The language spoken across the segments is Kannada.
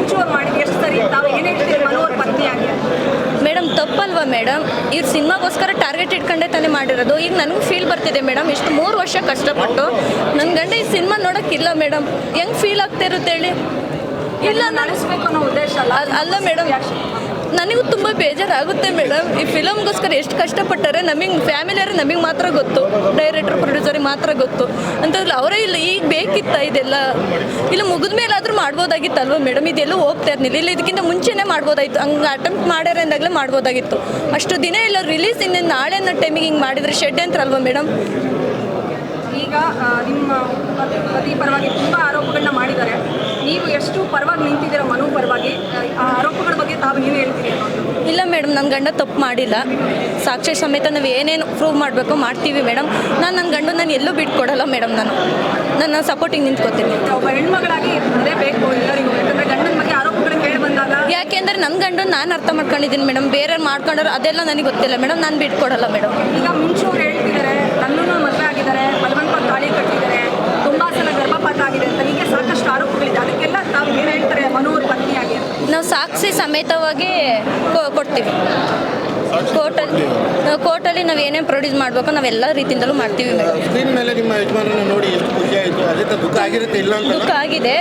ಕಿಚ್ಚು ಮಾಡಿದ್ರು ಎಷ್ಟು ಸರಿ ತಾವು ಏನೇ ಮನು ಅವ್ರ ಪತ್ನಿ ಆಗಿ. ಮೇಡಮ್ ತಪ್ಪಲ್ವಾ ಮೇಡಮ್? ಇವ್ರು ಸಿನಿಮಾಗೋಸ್ಕರ ಟಾರ್ಗೆಟ್ ಇಟ್ಕೊಂಡೆ ತಾನೇ ಮಾಡಿರೋದು. ಈಗ ನನಗೂ ಫೀಲ್ ಬರ್ತಿದೆ ಮೇಡಮ್ ಇಷ್ಟು ಮೂರು ವರ್ಷ ಕಷ್ಟಪಟ್ಟು. ನನ್ನ ಗಂಡ ಈ ಸಿನಿಮಾ ನೋಡೋಕ್ಕಿಲ್ಲ ಮೇಡಮ್. ಹೆಂಗೆ ಫೀಲ್ ಆಗ್ತಿರುತ್ತೆ ಹೇಳಿ? ಇಲ್ಲ ನಡೆಸ್ಬೇಕು ಅನ್ನೋ ಉದ್ದೇಶ ಅಲ್ಲ. ಅಲ್ಲ ಮೇಡಮ್. ನನಗೂ ತುಂಬ ಬೇಜಾರಾಗುತ್ತೆ ಮೇಡಮ್. ಈ ಫಿಲಮ್ಗೋಸ್ಕರ ಎಷ್ಟು ಕಷ್ಟಪಟ್ಟಾರೆ ನಮಗೆ ಫ್ಯಾಮಿಲಿಯವ್ರು ನಮಗೆ ಮಾತ್ರ ಗೊತ್ತು. ಡೈರೆಕ್ಟರ್ ಪ್ರೊಡ್ಯೂಸರಿಗೆ ಮಾತ್ರ ಗೊತ್ತು. ಅಂತಂದ್ರೆ ಅವರೇ ಇಲ್ಲ, ಈಗ ಬೇಕಿತ್ತ ಇದೆಲ್ಲ? ಇಲ್ಲ, ಮುಗಿದ ಮೇಲಾದರೂ ಮಾಡ್ಬೋದಾಗಿತ್ತಲ್ವ ಮೇಡಮ್? ಇದೆಲ್ಲೂ ಹೋಗ್ತಾ ಇರ್ಲಿಲ್ಲ ಇಲ್ಲ, ಇದಕ್ಕಿಂತ ಮುಂಚೆನೇ ಮಾಡ್ಬೋದಾಗಿತ್ತು ಹಂಗೆ ಅಟೆಂಪ್ಟ್ ಮಾಡ್ಯಾರ ಅಂದಾಗಲೇ ಮಾಡ್ಬೋದಾಗಿತ್ತು. ಅಷ್ಟು ದಿನ ಇಲ್ಲ, ರಿಲೀಸ್ ಇನ್ನೇನು ನಾಳೆ ಅನ್ನೋ ಟೈಮಿಗೆ ಹಿಂಗೆ ಮಾಡಿದರೆ ಶೆಡ್ ಅಂತಾರಲ್ವ ಮೇಡಮ್? ಈಗ ನಿಮ್ಮ ಪರವಾಗಿ ತುಂಬ ಆರೋಪಗಳನ್ನ ಮಾಡಿದ್ದಾರೆ. ನೀವು ಎಷ್ಟು ಪರವಾಗಿ ನಿಂತಿದ್ದೀರಾ ಮನು ಪರವಾಗಿ? ಆರೋಪಗಳ ಬಗ್ಗೆ ತಾವು ಏನು ಹೇಳ್ತೀರಿ ಇಲ್ಲ ಮೇಡಮ್ ನನ್ನ ಗಂಡ ತಪ್ಪು ಮಾಡಿಲ್ಲ. ಸಾಕ್ಷಿ ಸಮೇತ ನಾವು ಏನೇನು ಪ್ರೂವ್ ಮಾಡಬೇಕು ಮಾಡ್ತೀವಿ ಮೇಡಮ್. ನಾನು ನನ್ನ ಗಂಡು ನಾನು ಎಲ್ಲೂ ಬಿಟ್ಕೊಡಲ್ಲ ಮೇಡಮ್ ನಾನು. ನನ್ನ ಸಪೋರ್ಟಿಂಗ್ ನಿಂತ್ಕೋತೀನಿ. ಒಬ್ಬ ಹೆಣ್ಮಗಳಾಗಿ ಅದೇ ಬೇಕು ಎಲ್ಲರಿಗೂ. ಯಾಕಂದ್ರೆ ಗಂಡನ ಬಗ್ಗೆ ಆರೋಪಗಳು ಕೇಳಿ ಬಂದಾಗ ಯಾಕೆಂದ್ರೆ ನನ್ನ ಗಂಡು ನಾನು ಅರ್ಥ ಮಾಡ್ಕೊಂಡಿದ್ದೀನಿ ಮೇಡಮ್. ಬೇರೆ ಮಾಡ್ಕೊಂಡ್ರೆ ಅದೆಲ್ಲ ನನಗೆ ಗೊತ್ತಿಲ್ಲ ಮೇಡಮ್. ನಾನು ಬಿಟ್ಕೊಡಲ್ಲ ಮೇಡಮ್. ಈಗ ಮುಂಚೆ ಅವ್ರು ಹೇಳ್ತಿದ್ದಾರೆ ನನ್ನೂ ಮದುವೆ ಆಗಿದ್ದಾರೆ ಬಲವಂತವಾಗಿ ತಾಳಿ ಕಟ್ಟಿದ್ದಾರೆ ತುಂಬಾ ಸಲ ಗರ್ಭಪಾತ ಆಗಿದೆ ಅಂತ ಹೀಗೆ ಸಾಕಷ್ಟು ಆರೋಪಗಳಿದೆ ಅದಕ್ಕೆಲ್ಲ ತಾವು ಏನು ಹೇಳ್ತಾರೆ ಮನು ಅವ್ರ ಪತ್ನಿಯಾಗಿ ಅಂತ ನಾವು ಸಾಕ್ಷಿ ಸಮೇತವಾಗಿ ಕೊಡ್ತೀವಿ. ಕೋರ್ಟಲ್ಲಿ ಕೋರ್ಟಲ್ಲಿ ನಾವು ಏನೇನು ಪ್ರೊಡ್ಯೂಸ್ ಮಾಡಬೇಕು ನಾವೆಲ್ಲ ರೀತಿಯಿಂದಲೂ ಮಾಡ್ತೀವಿ. ಮೇಡಮ್ ಸ್ಕ್ರೀನ್ ಮೇಲೆ ನಿಮ್ಮ ಯಜಮಾನನ ನೋಡಿ ಎಷ್ಟು ಖುಷಿ ಆಯಿತು. ಅದೇ ತರ ದುಃಖ ಆಗಿರುತ್ತೆ ಇಲ್ಲ ದುಃಖ ಆಗಿದೆ.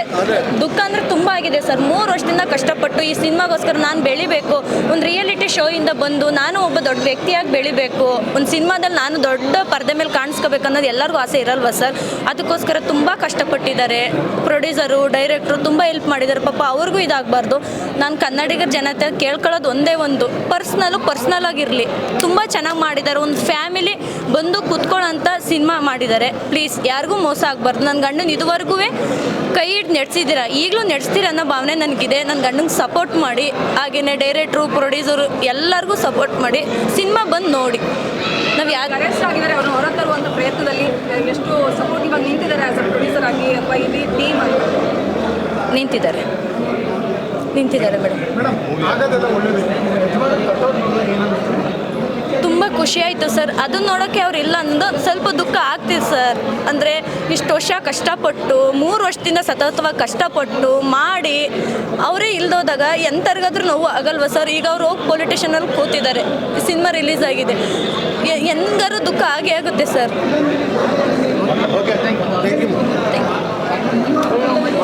ದುಃಖ ಅಂದ್ರೆ ತುಂಬ ಆಗಿದೆ ಸರ್. ಮೂರು ವರ್ಷದಿಂದ ಕಷ್ಟಪಟ್ಟು ಈ ಸಿನಿಮಾಗೋಸ್ಕರ ನಾನು ಬೆಳಿಬೇಕು. ಒಂದು ರಿಯಾಲಿಟಿ ಶೋ ಇಂದ ಬಂದು ನಾನು ಒಬ್ಬ ದೊಡ್ಡ ವ್ಯಕ್ತಿಯಾಗಿ ಬೆಳಿಬೇಕು. ಒಂದು ಸಿನಿಮಾದಲ್ಲಿ ನಾನು ದೊಡ್ಡ ಪರದೆ ಮೇಲೆ ಕಾಣಿಸ್ಕೋಬೇಕು ಅನ್ನೋದು ಎಲ್ಲರಿಗೂ ಆಸೆ ಇರಲ್ವಾ ಸರ್? ಅದಕ್ಕೋಸ್ಕರ ತುಂಬಾ ಕಷ್ಟಪಟ್ಟಿದ್ದಾರೆ. ಪ್ರೊಡ್ಯೂಸರು ಡೈರೆಕ್ಟ್ರು ತುಂಬ ಹೆಲ್ಪ್ ಮಾಡಿದ್ದಾರೆ. ಪಾಪ ಅವ್ರಿಗೂ ಇದಾಗಬಾರ್ದು. ನಾನು ಕನ್ನಡಿಗರ ಜನತೆ ಕೇಳ್ಕೊಳ್ಳೋದು ಒಂದೇ ಒಂದು. ಪರ್ಸ್ನಲ್ಲು ಪರ್ಸ್ನಲ್ ಆಗಿರಲಿ ತುಂಬ ಚೆನ್ನಾಗಿ ಮಾಡಿದ್ದಾರೆ ಒಂದು ಫ್ಯಾಮಿಲಿ ಬಂದು ಕುತ್ಕೊಳ್ಳೋಂಥ ಸಿನಿಮಾ ಮಾಡಿದ್ದಾರೆ ಪ್ಲೀಸ್ ಯಾರಿಗೂ ಮೋಸ ಆಗಬಾರ್ದು. ನನ್ನ ಗಂಡನ ಇದುವರೆಗೂ ಕೈ ಹಿಡ್ದು ನೆಡ್ಸಿದ್ದೀರಾ? ಈಗಲೂ ನೆಡ್ಸ್ತೀರ ಅನ್ನೋ ಭಾವನೆ ನನಗಿದೆ. ನನ್ನ ಗಂಡಂಗೆ ಸಪೋರ್ಟ್ ಮಾಡಿ ಹಾಗೆಯೇ ಡೈರೆಕ್ಟ್ರು ಪ್ರೊಡ್ಯೂಸರು ಎಲ್ಲರಿಗೂ ಸಪೋರ್ಟ್ ಮಾಡಿ ಸಿನಿಮಾ ಬಂದು ನೋಡಿ. ನಾವು ಯಾರು ಅರೆಸ್ಟ್ ಆಗಿದ್ದಾರೆ. ಅವ್ರನ್ನ ಹೊರತರುವಂಥ ಪ್ರಯತ್ನದಲ್ಲಿ ಎಷ್ಟು ಸಪೋರ್ಟಿವ್ ಆಗಿ ನಿಂತಿದ್ದಾರೆ ಆಸ್ ಅ ಪ್ರೊಡ್ಯೂಸರ್ ಆಗಿ ಅಥವಾ ಇಲ್ಲಿ ಟೀಮ್ ಆಗಿ? ನಿಂತಿದ್ದಾರೆ. ನಿಂತಿದ್ದಾರೆ ಮೇಡಮ್. ತುಂಬ ಖುಷಿ ಆಯಿತು ಸರ್. ಅದನ್ನ ನೋಡೋಕ್ಕೆ ಅವ್ರು ಇಲ್ಲ ಅಂದ ಸ್ವಲ್ಪ ದುಃಖ ಆಗ್ತಿದೆ ಸರ್. ಅಂದರೆ ಇಷ್ಟು ವರ್ಷ ಕಷ್ಟಪಟ್ಟು ಮೂರು ವರ್ಷದಿಂದ ಸತತವಾಗಿ ಕಷ್ಟಪಟ್ಟು ಮಾಡಿ ಅವರೇ ಇಲ್ದೋದಾಗ ಎಂಥರಿಗಾದ್ರೂ ನೋವು ಆಗಲ್ವ ಸರ್? ಈಗ ಅವ್ರು ಹೋಗಿ ಪೊಲಿಟಿಷನಲ್ಲಿ ಕೂತಿದ್ದಾರೆ. ಸಿನಿಮಾ ರಿಲೀಸ್ ಆಗಿದೆ. ಹೆಂಗಾರು ದುಃಖ ಆಗೇ ಆಗುತ್ತೆ ಸರ್.